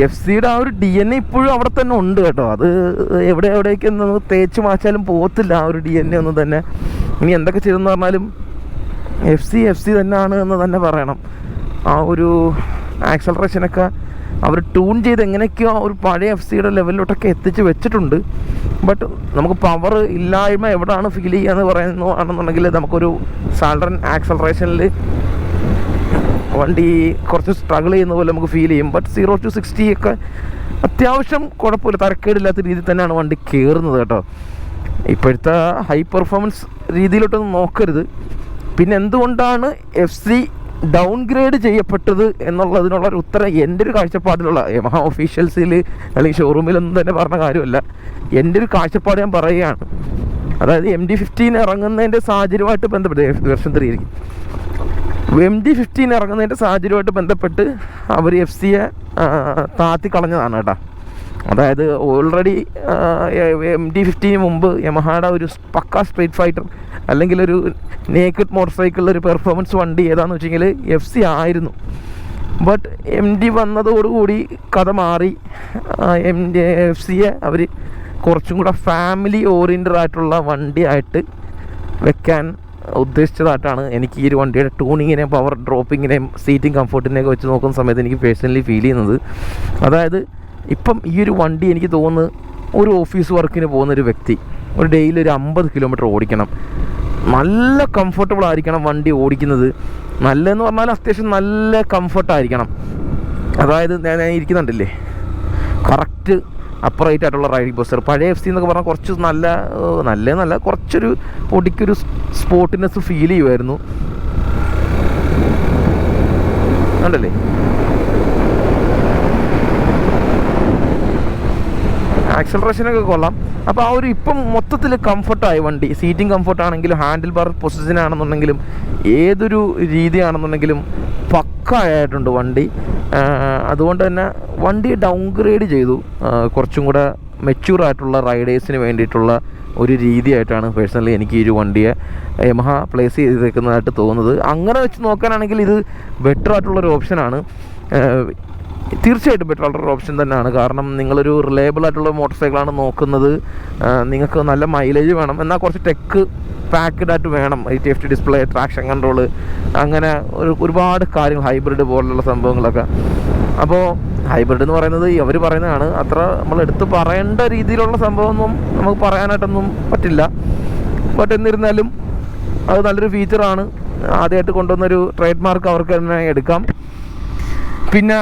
എഫ് സിയുടെ ആ ഒരു ഡി എൻ എ ഇപ്പോഴും അവിടെ തന്നെ ഉണ്ട് കേട്ടോ. അത് എവിടെ എവിടേക്ക് നമുക്ക് തേച്ച് മാച്ചാലും പോകത്തില്ല ആ ഒരു ഡി എൻ എ ഒന്നും തന്നെ. ഇനി എന്തൊക്കെ ചെയ്തെന്ന് പറഞ്ഞാലും എഫ് സി എഫ് സി തന്നെയാണ് എന്ന് തന്നെ പറയണം. ആ ഒരു ആക്സലറേഷനൊക്കെ അവർ ട്യൂൺ ചെയ്ത് എങ്ങനെയൊക്കെയോ ഒരു പഴയ എഫ് സിയുടെ ലെവലിലോട്ടൊക്കെ എത്തിച്ച് വെച്ചിട്ടുണ്ട്. ബട്ട് നമുക്ക് പവർ ഇല്ലായ്മ എവിടെയാണ് ഫീൽ ചെയ്യുക എന്ന് പറയുന്നു ആണെന്നുണ്ടെങ്കിൽ നമുക്കൊരു സാലറൻ ആക്സലറേഷനിൽ വണ്ടി കുറച്ച് സ്ട്രഗിൾ ചെയ്യുന്ന പോലെ നമുക്ക് ഫീൽ ചെയ്യും. ബട്ട് സീറോ ടു സിക്സ്റ്റി ഒക്കെ അത്യാവശ്യം കുഴപ്പമില്ല. തരക്കേടില്ലാത്ത രീതിയിൽ തന്നെയാണ് വണ്ടി കയറുന്നത് കേട്ടോ. ഇപ്പോഴത്തെ ഹൈ പെർഫോമൻസ് രീതിയിലോട്ടൊന്നും നോക്കരുത്. പിന്നെ എന്തുകൊണ്ടാണ് എഫ് സി ഡൗൺ ഗ്രേഡ് ചെയ്യപ്പെട്ടത് എന്നുള്ളതിനുള്ള ഒരു ഉത്തരം എന്റെ ഒരു കാഴ്ചപ്പാടിലുള്ള യമഹ ഒഫീഷ്യൽസിൽ അല്ലെങ്കിൽ ഷോറൂമിലൊന്നും തന്നെ പറഞ്ഞ കാര്യമല്ല. എന്റെ ഒരു കാഴ്ചപ്പാട് ഞാൻ പറയുകയാണ്. അതായത് എം ഡി ഫിഫ്റ്റീൻ ഇറങ്ങുന്നതിന്റെ സാഹചര്യമായിട്ട് ബന്ധപ്പെട്ട് version three M D fifteen ഇറങ്ങുന്നതിന്റെ സാഹചര്യമായിട്ട് ബന്ധപ്പെട്ട് അവർ എഫ് സിയെ താത്തി കളഞ്ഞതാണ് കേട്ടോ. അതായത് ഓൾറെഡി എം ഡി ഫിഫ്റ്റീന് മുമ്പ് യമഹാഡ ഒരു പക്ക സ്ട്രീറ്റ് ഫൈറ്റർ അല്ലെങ്കിൽ ഒരു നേക്കഡ് മോട്ടോർ സൈക്കിളിൽ ഒരു പെർഫോമൻസ് വണ്ടി ഏതാണെന്ന് വെച്ചെങ്കിൽ എഫ് സി ആയിരുന്നു. ബട്ട് എം ഡി വന്നതോടുകൂടി കഥ മാറി. എം ഡി എഫ് സിയെ അവർ കുറച്ചും കൂടെ ഫാമിലി ഓറിയന്റഡ് ആയിട്ടുള്ള വണ്ടിയായിട്ട് വെക്കാൻ ഉദ്ദേശിച്ചതായിട്ടാണ് എനിക്ക് ഈ ഒരു വണ്ടിയുടെ ട്യൂണിങ്ങിനെയും പവർ ഡ്രോപ്പിങ്ങിനെയും സീറ്റിംഗ് കംഫർട്ടിനെയൊക്കെ വെച്ച് നോക്കുന്ന സമയത്ത് എനിക്ക് പേഴ്സണലി ഫീൽ ചെയ്യുന്നത്. അതായത് ഇപ്പം ഈ ഒരു വണ്ടി എനിക്ക് തോന്നുന്നു ഒരു ഓഫീസ് വർക്കിന് പോകുന്ന ഒരു വ്യക്തി ഒരു ഡെയിലി ഒരു അമ്പത് കിലോമീറ്റർ ഓടിക്കണം. നല്ല കംഫർട്ടബിൾ ആയിരിക്കണം വണ്ടി ഓടിക്കുന്നത്. നല്ലതെന്ന് പറഞ്ഞാൽ അത്യാവശ്യം നല്ല കംഫർട്ടായിരിക്കണം അതായത് ഞാൻ ഇരിക്കുന്നുണ്ടല്ലേ? കറക്റ്റ് അപ്പറൈറ്റ് ആയിട്ടുള്ള റൈഡിംഗ് പോസ്റ്റർ പഴയ എഫ് സി എന്നൊക്കെ പറഞ്ഞാൽ കുറച്ച് നല്ല നല്ല നല്ല കുറച്ചൊരു പൊടിക്കൊരു സ്പോട്ടിനെസ് ഫീൽ ചെയ്യുമായിരുന്നു. ഉണ്ടല്ലേ ആക്സലറേഷനൊക്കെ കൊള്ളാം. അപ്പോൾ ആ ഒരു ഇപ്പം മൊത്തത്തിൽ കംഫർട്ടായി വണ്ടി. സീറ്റിംഗ് കംഫർട്ടാണെങ്കിലും ഹാൻഡിൽ ബാർ പൊസിഷൻ ആണെന്നുണ്ടെങ്കിലും ഏതൊരു രീതിയാണെന്നുണ്ടെങ്കിലും പക്ക ആയിട്ടുണ്ട് വണ്ടി. അതുകൊണ്ട് തന്നെ വണ്ടി ഡൗൺ ഗ്രേഡ് ചെയ്തു കുറച്ചും കൂടെ മെച്യൂർ ആയിട്ടുള്ള റൈഡേഴ്സിന് വേണ്ടിയിട്ടുള്ള ഒരു രീതിയായിട്ടാണ് പേഴ്സണലി എനിക്ക് ഈ ഒരു വണ്ടിയെ യമഹ പ്ലേസ് ചെയ്തേക്കുന്നതായിട്ട് തോന്നുന്നത്. അങ്ങനെ വെച്ച് നോക്കാനാണെങ്കിൽ ഇത് ബെറ്റർ ആയിട്ടുള്ളൊരു ഓപ്ഷനാണ് തീർച്ചയായിട്ടും പെട്രോൾ ഓപ്ഷൻ തന്നെയാണ്. കാരണം നിങ്ങളൊരു റിലയബിൾ ആയിട്ടുള്ള മോട്ടോർ സൈക്കിളാണ് നോക്കുന്നത്. നിങ്ങൾക്ക് നല്ല മൈലേജ് വേണം. എന്നാൽ കുറച്ച് ടെക്ക് പാക്കഡ് ആയിട്ട് വേണം. ഈ T F T display traction control അങ്ങനെ ഒരു ഒരുപാട് കാര്യങ്ങൾ ഹൈബ്രിഡ് പോലുള്ള സംഭവങ്ങളൊക്കെ. അപ്പോൾ ഹൈബ്രിഡ് എന്ന് പറയുന്നത് അവർ പറയുന്നതാണ്. അത്ര നമ്മൾ എടുത്ത് പറയേണ്ട രീതിയിലുള്ള സംഭവമൊന്നും നമുക്ക് പറയാനായിട്ടൊന്നും പറ്റില്ല. ബട്ട് എന്നിരുന്നാലും അത് നല്ലൊരു ഫീച്ചറാണ് ആദ്യമായിട്ട് കൊണ്ടുവന്നൊരു ട്രേഡ് മാർക്ക് അവർക്ക് തന്നെ എടുക്കാം. പിന്നെ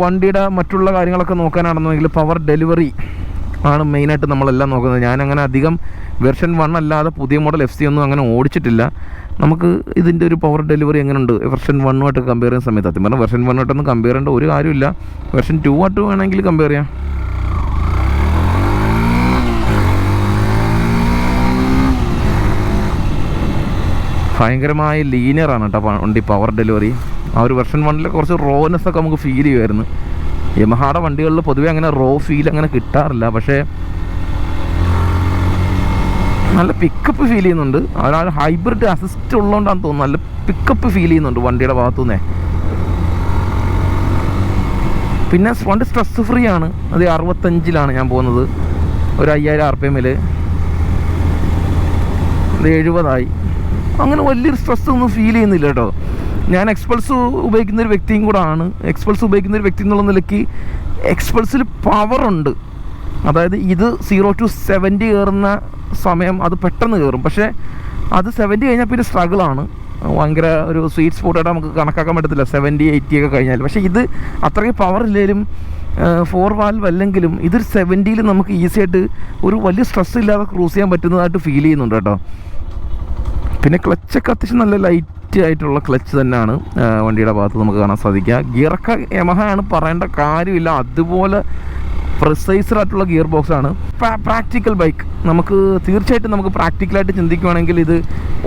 വണ്ടിയുടെ മറ്റുള്ള കാര്യങ്ങളൊക്കെ നോക്കാനാണെന്നുണ്ടെങ്കിൽ പവർ ഡെലിവറി ആണ് മെയിനായിട്ട് നമ്മളെല്ലാം നോക്കുന്നത്. ഞാനങ്ങനെ അധികം വെർഷൻ വൺ അല്ലാതെ പുതിയ മോഡൽ എഫ് സി ഒന്നും അങ്ങനെ ഓടിച്ചിട്ടില്ല. നമുക്ക് ഇതിന്റെ ഒരു പവർ ഡെലിവറി എങ്ങനെയുണ്ട് വെർഷൻ വണ്ണുമായിട്ട് കമ്പയർ ചെയ്യുന്ന സമയത്ത്. സത്യം പറഞ്ഞാൽ വെർഷൻ വണ്ണുമായിട്ടൊന്നും കമ്പയർ ചെയ്യേണ്ട ഒരു കാര്യമില്ല. വെർഷൻ ടു ആയിട്ട് വേണമെങ്കിൽ കമ്പയർ ചെയ്യാം. ഭയങ്കരമായ ലീനിയറാണ് കേട്ടോ വണ്ടി പവർ ഡെലിവറി ആ ഒരു വെർഷൻ വണ്ണിൽ കുറച്ച് റോനെസ് ഒക്കെ നമുക്ക് ഫീൽ ചെയ്യുമായിരുന്നു. യമഹാടെ വണ്ടികളിൽ പൊതുവേ അങ്ങനെ റോ ഫീൽ അങ്ങനെ കിട്ടാറില്ല. പക്ഷേ നല്ല പിക്കപ്പ് ഫീൽ ചെയ്യുന്നുണ്ട്. ആ ഹൈബ്രിഡ് അസിസ്റ്റ് ഉള്ളതുകൊണ്ടാണ് തോന്നുന്നു. നല്ല പിക്കപ്പ് ഫീൽ ചെയ്യുന്നുണ്ട് വണ്ടിയുടെ ഭാഗത്തുനിന്നേ. പിന്നെ വണ്ടി സ്ട്രെസ് ഫ്രീ ആണ്. അത് അറുപത്തഞ്ചിലാണ് ഞാൻ പോകുന്നത്. ഒരു അയ്യായിരം ആർ പി എമ്മിൽ അത് എഴുപതായി. അങ്ങനെ വലിയൊരു സ്ട്രെസ് ഒന്നും ഫീൽ ചെയ്യുന്നില്ല കേട്ടോ. ഞാൻ എക്സ്പൾസ് ഉപയോഗിക്കുന്ന ഒരു വ്യക്തിയും കൂടെ ആണ് എക്സ്പൾസ് ഉപയോഗിക്കുന്ന ഒരു വ്യക്തി എന്നുള്ള നിലയ്ക്ക് എക്സ്പൾസിൽ പവറുണ്ട് അതായത് ഇത് സീറോ ടു സെവന്റി കയറുന്ന സമയം അത് പെട്ടെന്ന് കയറും. പക്ഷേ അത് സെവന്റി കഴിഞ്ഞാൽ പിന്നെ സ്ട്രഗിളാണ് ഭയങ്കര ഒരു സ്വീറ്റ് സ്പോട്ടായിട്ട് നമുക്ക് കണക്കാക്കാൻ പറ്റത്തില്ല. സെവന്റി എയ്റ്റി ഒക്കെ കഴിഞ്ഞാൽ. പക്ഷേ ഇത് അത്രയും പവർ ഇല്ലെങ്കിലും ഫോർ വാൽവ് അല്ലെങ്കിലും ഇതൊരു സെവന്റിയിൽ നമുക്ക് ഈസി ആയിട്ട് ഒരു വലിയ സ്ട്രെസ് ഇല്ലാതെ ക്രൂസ് ചെയ്യാൻ പറ്റുന്നതായിട്ട് ഫീൽ ചെയ്യുന്നുണ്ട് കേട്ടോ. പിന്നെ ക്ലച്ചൊക്കെ അത്യാവശ്യം നല്ല ലൈറ്റ് ആയിട്ടുള്ള ക്ലച്ച് തന്നെയാണ് വണ്ടിയുടെ ഭാഗത്ത് നമുക്ക് കാണാൻ സാധിക്കുക. ഗിയറൊക്കെ യമഹ ആണ് പറയേണ്ട കാര്യമില്ല. അതുപോലെ പ്രിസൈസർ ആയിട്ടുള്ള ഗിയർ ബോക്സ് ആണ് പ്രാക്ടിക്കൽ ബൈക്ക് നമുക്ക് തീർച്ചയായിട്ടും നമുക്ക് പ്രാക്ടിക്കലായിട്ട് ചിന്തിക്കുവാണെങ്കിൽ ഇത്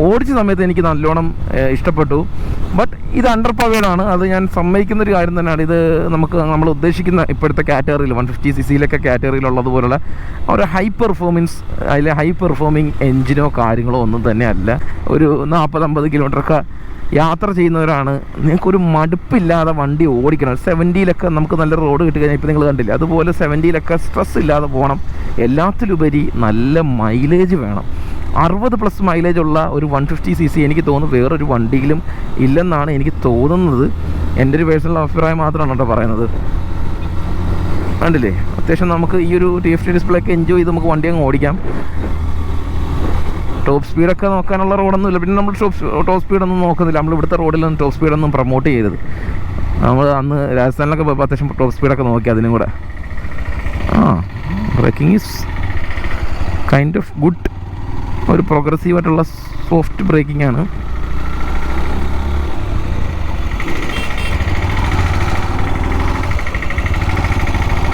ഓടിച്ച സമയത്ത് എനിക്ക് നല്ലോണം ഇഷ്ടപ്പെട്ടു. ബട്ട് ഇത് അണ്ടർ പവേഡാണ് അത് ഞാൻ സമ്മതിക്കുന്ന ഒരു കാര്യം തന്നെയാണ്. ഇത് നമുക്ക് നമ്മൾ ഉദ്ദേശിക്കുന്ന ഇപ്പോഴത്തെ കാറ്റഗറിയിൽ വൺ ഫിഫ്റ്റി സി സിയിലൊക്കെ കാറ്റഗറിയിലുള്ളതുപോലുള്ള ഒരു ഹൈ പെർഫോമൻസ് അതിലെ ഹൈ പെർഫോമിങ് എഞ്ചിനോ കാര്യങ്ങളോ ഒന്നും തന്നെ അല്ല ഒരു നാൽപ്പത് അമ്പത് കിലോമീറ്ററൊക്കെ യാത്ര ചെയ്യുന്നവരാണ്. നിങ്ങൾക്കൊരു മടുപ്പില്ലാതെ വണ്ടി ഓടിക്കണം. സെവന്റിയിലൊക്കെ നമുക്ക് നല്ല റോഡ് കിട്ടി കഴിഞ്ഞാൽ ഇപ്പോൾ നിങ്ങൾ കണ്ടില്ല? അതുപോലെ സെവന്റിയിലൊക്കെ സ്ട്രെസ് ഇല്ലാതെ പോകണം. എല്ലാത്തിലുപരി നല്ല മൈലേജ് വേണം. അറുപത് പ്ലസ് മൈലേജ് ഉള്ള ഒരു വൺ ഫിഫ്റ്റി സി സി എനിക്ക് തോന്നുന്നു വേറൊരു വണ്ടിയിലും ഇല്ലെന്നാണ് എനിക്ക് തോന്നുന്നത്. എന്റെ ഒരു പേഴ്സണൽ അഭിപ്രായം മാത്രമാണ് കേട്ടോ പറയുന്നത്. കണ്ടില്ലേ? അത്യാവശ്യം നമുക്ക് ഈ ഒരു ടി എഫ് ഡിസ്പ്ലേ ഒക്കെ എൻജോയ് ചെയ്ത് നമുക്ക് വണ്ടി അങ്ങ് ഓടിക്കാം. ടോപ്പ് സ്പീഡൊക്കെ നോക്കാനുള്ള റോഡൊന്നും ഇല്ല പിന്നെ നമ്മൾ ടോപ്പ് ടോപ്പ് സ്പീഡൊന്നും നോക്കുന്നില്ല. നമ്മൾ ഇവിടുത്തെ റോഡിലൊന്നും ടോപ്പ് സ്പീഡൊന്നും പ്രൊമോട്ട് ചെയ്തത് നമ്മൾ അന്ന് രാജസ്ഥാനിലൊക്കെ പോയപ്പോൾ അത്യാവശ്യം ടോപ്പ് സ്പീഡൊക്കെ നോക്കി അതിനും കൂടെ. ആ braking is kind of good ഒരു പ്രോഗ്രസീവ് ആയിട്ടുള്ള സോഫ്റ്റ് ബ്രേക്കിംഗ് ആണ്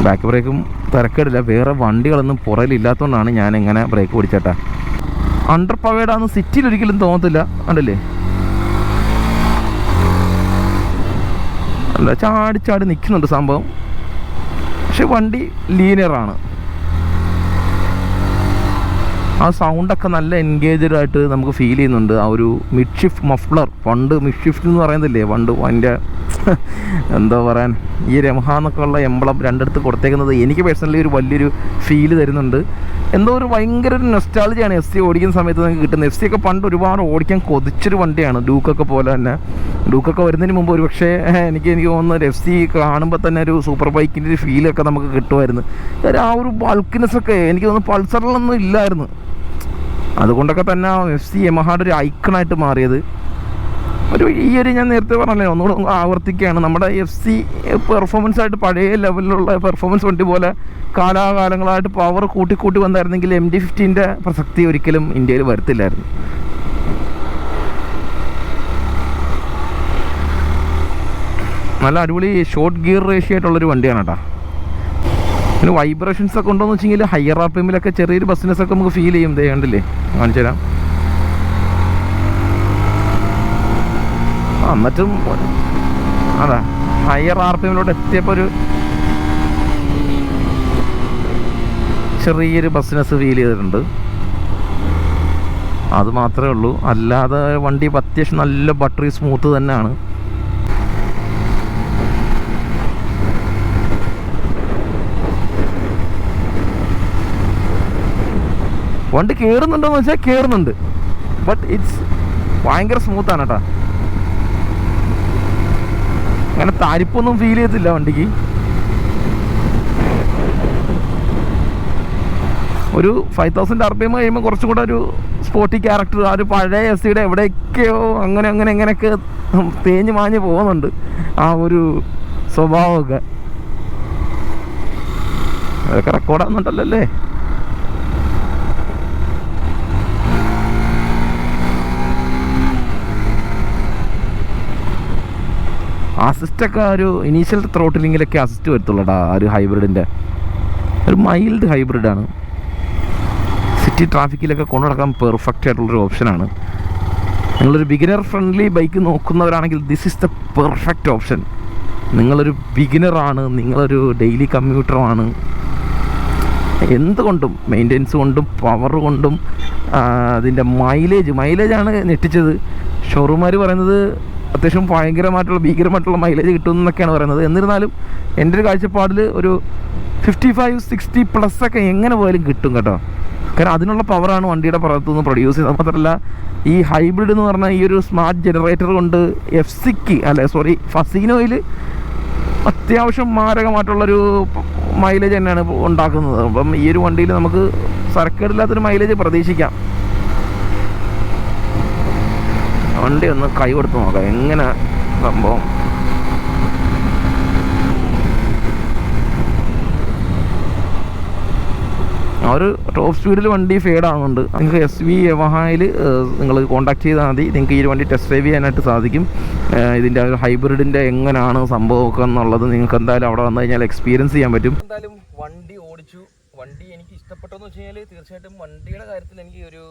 ബാക്ക് ബ്രേക്കും തിരക്കേടില്ല. വേറെ വണ്ടികളൊന്നും പുറകിലില്ലാത്തതുകൊണ്ടാണ് ഞാൻ ഇങ്ങനെ ബ്രേക്ക് പിടിച്ചേട്ടാ അണ്ടർ പവേഡാന്ന് സിറ്റിയിൽ ഒരിക്കലും തോന്നത്തില്ല. കണ്ടില്ലേ? അല്ല ചാടി ചാടി നിൽക്കുന്നുണ്ട് സംഭവം. പക്ഷെ വണ്ടി ലീനിയറാണ് ആ സൗണ്ടൊക്കെ നല്ല എൻഗേജഡ് ആയിട്ട് നമുക്ക് ഫീൽ ചെയ്യുന്നുണ്ട്. ആ ഒരു മിഡ് ഷിഫ്റ്റ് മഫ്ലർ പണ്ട് മിഡ് ഷിഫ്റ്റ് എന്ന് പറയുന്നില്ലേ? പണ്ട് അതിന്റെ എന്താ പറയാൻ ഈ രമഹ എന്നൊക്കെ ഉള്ള എംബ്ലം രണ്ടിടത്ത് കൊടുത്തേക്കുന്നത് എനിക്ക് പേഴ്സണലി ഒരു വലിയൊരു ഫീൽ തരുന്നുണ്ട്. എന്തോ ഒരു ഭയങ്കര ഒരു നെസ്റ്റാളജിയാണ് എഫ് സി ഓടിക്കുന്ന സമയത്ത് നിങ്ങൾക്ക് കിട്ടുന്നത്. എഫ് സി ഒക്കെ പണ്ട് ഒരുപാട് ഓടിക്കാൻ കൊതിച്ചൊരു വണ്ടിയാണ് ഡൂക്കൊക്കെ പോലെ തന്നെ. ഡൂക്കൊക്കെ വരുന്നതിന് മുമ്പ് ഒരു പക്ഷേ എനിക്ക് എനിക്ക് തോന്നുന്നത് എഫ് സി കാണുമ്പോൾ തന്നെ ഒരു സൂപ്പർ ബൈക്കിന്റെ ഒരു ഫീലൊക്കെ നമുക്ക് കിട്ടുമായിരുന്നു. ആ ഒരു ബൾക്കിനെസ് ഒക്കെ എനിക്ക് തോന്നുന്നു പൾസറിലൊന്നും ഇല്ലായിരുന്നു. അതുകൊണ്ടൊക്കെ തന്നെ എഫ് സി യമഹാഡ് ഒരു ഐക്കണായിട്ട് മാറിയത്. ഒരു ഈ ഒരു ഞാൻ നേരത്തെ പറഞ്ഞല്ലേ ഒന്നുകൂടെ ഒന്ന് ആവർത്തിക്കുകയാണ്. നമ്മുടെ എഫ് സി പെർഫോമൻസ് ആയിട്ട് പഴയ ലെവലിലുള്ള പെർഫോമൻസ് വണ്ടി പോലെ കാലാകാലങ്ങളായിട്ട് പവർ കൂട്ടി കൂട്ടി വന്നായിരുന്നെങ്കിൽ എം ഡി ഫിഫ്റ്റീന്റെ പ്രസക്തി ഒരിക്കലും ഇന്ത്യയിൽ വരത്തില്ലായിരുന്നു. നല്ല അടിപൊളി ഷോർട്ട് ഗിയർ റേഷ്യോ ആയിട്ടുള്ളൊരു വണ്ടിയാണ് കേട്ടോ പിന്നെ വൈബ്രേഷൻസ് ഒക്കെ ഉണ്ടോയെന്ന് വെച്ചെങ്കിൽ ഹയർ ആർ പി എമ്മിലൊക്കെ ചെറിയൊരു ബസ്സിനസ് ഒക്കെ നമുക്ക് ഫീൽ ചെയ്യും. ദേ കണ്ടില്ലേ? കാണിച്ചു തരാം. ആ എന്നിട്ടും അതാ ഹയർ ആർ പി എമ്മിലോട്ട് എത്തിയപ്പോൾ ഒരു ചെറിയൊരു ബസ്സിനസ് ഫീൽ ചെയ്തിട്ടുണ്ട്. അത് മാത്രമേ ഉള്ളൂ. അല്ലാതെ വണ്ടി അത്യാവശ്യം നല്ല ബട്ടറി സ്മൂത്ത് തന്നെയാണ്. വണ്ടി കയറുന്നുണ്ടോന്ന് വെച്ചാൽ കയറുന്നുണ്ട് ബട്ട് ഇറ്റ്സ് ഭയങ്കര സ്മൂത്താണ് കേട്ടോ അങ്ങനെ താരിപ്പൊന്നും ഫീൽ ചെയ്തില്ല വണ്ടിക്ക്. ഒരു five thousand R P M കഴിയുമ്പോൾ കുറച്ചും കൂടെ ഒരു സ്പോർട്ടി ക്യാരക്ടർ ആ ഒരു പഴയ എസ് സിയുടെ എവിടെയൊക്കെയോ അങ്ങനെ അങ്ങനെ എങ്ങനെയൊക്കെ തേഞ്ഞ് മാഞ്ഞ് പോകുന്നുണ്ട് ആ ഒരു സ്വഭാവമൊക്കെ. അതൊക്കെ റെക്കോർഡാകുന്നുണ്ടല്ലോ അല്ലേ? അസിസ്റ്റൊക്കെ ഒരു ഇനീഷ്യൽ ത്രോട്ടിലിങ്ങിലൊക്കെ അസിസ്റ്റ് വരത്തുള്ളടാ ആ ഒരു ഹൈബ്രിഡിന്റെ ഒരു മൈൽഡ് ഹൈബ്രിഡാണ് സിറ്റി ട്രാഫിക്കിലൊക്കെ കൊണ്ടു നടക്കാൻ പെർഫെക്റ്റ് ആയിട്ടുള്ളൊരു ഓപ്ഷനാണ് നിങ്ങളൊരു beginner friendly bike നോക്കുന്നവരാണെങ്കിൽ this is the perfect option നിങ്ങളൊരു ബിഗിനറാണ് നിങ്ങളൊരു ഡെയിലി കമ്മ്യൂട്ടറുമാണ് എന്തുകൊണ്ടും മെയിന്റെനൻസ് കൊണ്ടും പവർ കൊണ്ടും അതിന്റെ മൈലേജ് മൈലേജാണ് ഞെട്ടിച്ചത്. ഷോറൂമാർ പറയുന്നത് അത്യാവശ്യം ഭയങ്കരമായിട്ടുള്ള ഭീകരമായിട്ടുള്ള മൈലേജ് കിട്ടും എന്നൊക്കെയാണ് പറയുന്നത്. എന്നിരുന്നാലും എന്റെ ഒരു കാഴ്ചപ്പാടിൽ ഒരു ഫിഫ്റ്റി ഫൈവ് സിക്സ്റ്റി പ്ലസ് ഒക്കെ എങ്ങനെ പോയാലും കിട്ടും കേട്ടോ. കാരണം അതിനുള്ള പവറാണ് വണ്ടിയുടെ പുറത്തു നിന്ന് പ്രൊഡ്യൂസ് ചെയ്യുന്നത്. മാത്രമല്ല ഈ ഹൈബ്രിഡ് എന്ന് പറഞ്ഞാൽ ഈ ഒരു സ്മാർട്ട് ജനറേറ്റർ കൊണ്ട് എഫ് സിക്ക് അല്ലെ സോറി ഫസീനോയിൽ അത്യാവശ്യം മാരകമായിട്ടുള്ളൊരു മൈലേജ് തന്നെയാണ് ഉണ്ടാക്കുന്നത്. അപ്പം ഈ ഒരു വണ്ടിയിൽ നമുക്ക് സർക്കേടില്ലാത്തൊരു മൈലേജ് പ്രതീക്ഷിക്കാം. വണ്ടി ഒന്ന് കൈ കൊടുത്ത് നോക്കാം. എങ്ങനെ സംഭവം? ഒരു ടോപ്പ് സ്പീഡിൽ വണ്ടി ഫേഡ് ആകുന്നുണ്ട് നിങ്ങൾക്ക് എസ് വി യമഹായിൽ നിങ്ങൾ കോൺടാക്ട് ചെയ്താൽ മതി. നിങ്ങൾക്ക് ഈ വണ്ടി ടെസ്റ്റ് ഡ്രൈവ് ചെയ്യാനായിട്ട് സാധിക്കും. ഇതിന്റെ ഒരു ഹൈബ്രിഡിന്റെ എങ്ങനെയാണ് സംഭവമൊക്കെ എന്നുള്ളത് നിങ്ങൾക്ക് എന്തായാലും അവിടെ വന്നു കഴിഞ്ഞാൽ എക്സ്പീരിയൻസ് ചെയ്യാൻ പറ്റും. എന്തായാലും വണ്ടി ഓടിച്ചു. വണ്ടി എനിക്ക് ഇഷ്ടപ്പെട്ടെന്ന് വെച്ച് കഴിഞ്ഞാൽ തീർച്ചയായിട്ടും വണ്ടിയുടെ കാര്യത്തിൽ എനിക്ക് ഒരു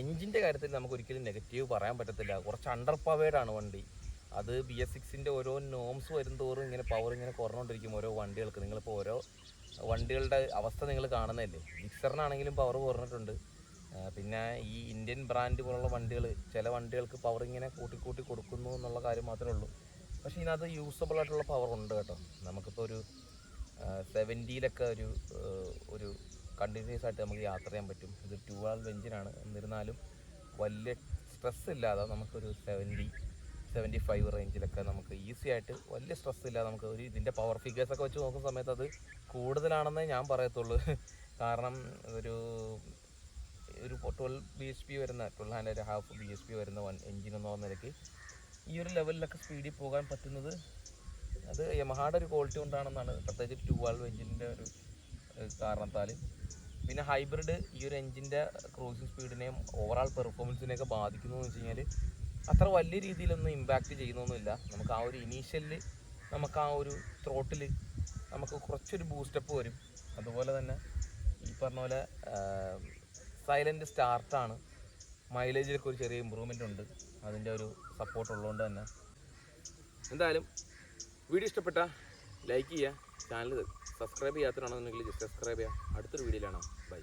എഞ്ചിന്റെ കാര്യത്തിൽ നമുക്ക് ഒരിക്കലും നെഗറ്റീവ് പറയാൻ പറ്റത്തില്ല. കുറച്ച് അണ്ടർ പവേഡ് ആണ് വണ്ടി. അത് ബി എസ് സിക്സിന്റെ ഓരോ നോംസ് വരുംതോറും ഇങ്ങനെ പവർ ഇങ്ങനെ കുറഞ്ഞുകൊണ്ടിരിക്കും ഓരോ വണ്ടികൾക്ക്. നിങ്ങളിപ്പോൾ ഓരോ വണ്ടികളുടെ അവസ്ഥ നിങ്ങൾ കാണുന്നതല്ലേ? മിക്സറിനാണെങ്കിലും പവർ കുറഞ്ഞിട്ടുണ്ട്. പിന്നെ ഈ ഇന്ത്യൻ ബ്രാൻഡ് പോലുള്ള വണ്ടികൾ ചില വണ്ടികൾക്ക് പവർ ഇങ്ങനെ കൂട്ടി കൂട്ടി കൊടുക്കുന്നു എന്നുള്ള കാര്യം മാത്രമേ ഉള്ളൂ. പക്ഷേ ഇതിനകത്ത് യൂസബിൾ ആയിട്ടുള്ള പവർ ഉണ്ട് കേട്ടോ. നമുക്കിപ്പോൾ ഒരു സെവന്റിയിലൊക്കെ ഒരു ഒരു കണ്ടിന്യൂസ് ആയിട്ട് നമുക്ക് യാത്ര ചെയ്യാൻ പറ്റും. ഇത് ടു വാൾവ് എഞ്ചിനാണ് എന്നിരുന്നാലും വലിയ സ്ട്രെസ് ഇല്ലാതെ നമുക്കൊരു സെവന്റി സെവന്റി ഫൈവ് റേഞ്ചിലൊക്കെ നമുക്ക് ഈസി ആയിട്ട് വലിയ സ്ട്രെസ് ഇല്ലാതെ നമുക്ക് ഒരു ഇതിന്റെ പവർ ഫിഗേഴ്സൊക്കെ വെച്ച് നോക്കുന്ന സമയത്ത് അത് കൂടുതലാണെന്നേ ഞാൻ പറയത്തുള്ളൂ. കാരണം ഒരു ഒരു ട്വൽവ് ബി എച്ച് പി വരുന്ന twelve and half B H P വരുന്ന വൺ എഞ്ചിൻ എന്ന് പറഞ്ഞ നിലയ്ക്ക് ഈ ഒരു ലെവലിലൊക്കെ സ്പീഡിൽ പോകാൻ പറ്റുന്നത് അത് യമഹാടെ ഒരു ക്വാളിറ്റി കൊണ്ടാണെന്നാണ്. പ്രത്യേകിച്ച് ടു വാൾവ് എഞ്ചിന്റെ ഒരു കാരണത്താൽ പിന്നെ ഹൈബ്രിഡ് ഈ ഒരു എഞ്ചിന്റെ ക്രൂസിങ് സ്പീഡിനെയും ഓവറാൾ പെർഫോമൻസിനെയൊക്കെ ബാധിക്കുന്നു എന്ന് വെച്ച് കഴിഞ്ഞാൽ അത്ര വലിയ രീതിയിലൊന്നും ഇമ്പാക്റ്റ് ചെയ്യുന്നൊന്നുമില്ല. നമുക്ക് ആ ഒരു ഇനീഷ്യലിൽ നമുക്ക് ആ ഒരു ത്രോട്ടിൽ നമുക്ക് കുറച്ചൊരു ബൂസ്റ്റപ്പ് വരും. അതുപോലെ തന്നെ ഈ പറഞ്ഞ പോലെ സൈലന്റ് സ്റ്റാർട്ടാണ് മൈലേജിലൊക്കെ ഒരു ചെറിയ ഇമ്പ്രൂവ്മെന്റ് ഉണ്ട്. അതിന്റെ ഒരു സപ്പോർട്ട് ഉള്ളതുകൊണ്ട് തന്നെ. എന്തായാലും വീഡിയോ ഇഷ്ടപ്പെട്ട? ലൈക്ക് ചെയ്യുക. ചാനൽ സബ്സ്ക്രൈബ് ചെയ്യാത്തതാണെന്നുണ്ടെങ്കിൽ ജസ്റ്റ് സബ്സ്ക്രൈബ് ചെയ്യുക. അടുത്തൊരു വീഡിയോയിലാണ് ബൈ